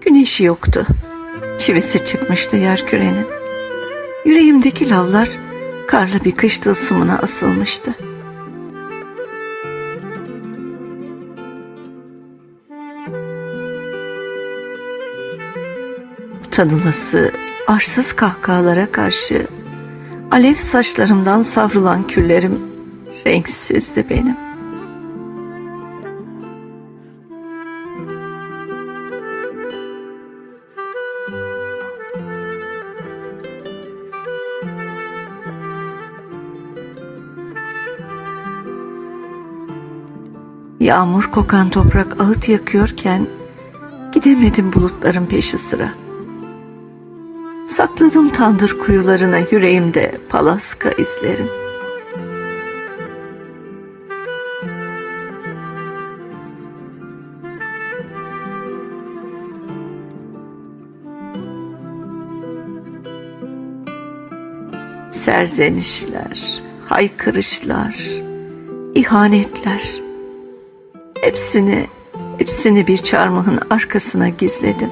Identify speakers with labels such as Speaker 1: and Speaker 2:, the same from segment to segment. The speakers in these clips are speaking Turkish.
Speaker 1: Güneşi yoktu. Çivisi çıkmıştı yer kürenin. Yüreğimdeki lavlar karlı bir kış tılsımına asılmıştı. Tanılası arsız kahkahalara karşı alev saçlarımdan savrulan küllerim renksizdi benim. Yağmur kokan toprak ağıt yakıyorken gidemedim bulutların peşi sıra. Sakladım tandır kuyularına yüreğimde palaska izlerim. Serzenişler, haykırışlar, ihanetler. Hepsini, hepsini bir çarmıhın arkasına gizledim.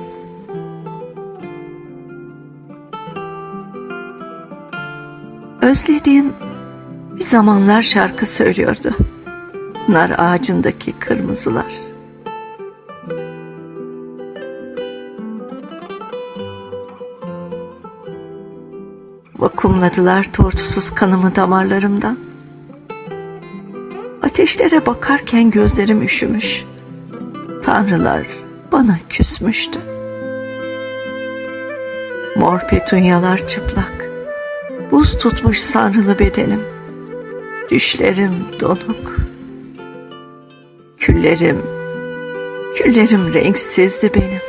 Speaker 1: Özlediğim bir zamanlar şarkı söylüyordu. Nar ağacındaki kırmızılar. Vakumladılar tortusuz kanımı damarlarımdan. Ateşlere bakarken gözlerim üşümüş. Tanrılar bana küsmüştü. Mor petunyalar çıplak. Buz tutmuş sanrılı bedenim. Düşlerim donuk. Küllerim, küllerim renksizdi benim.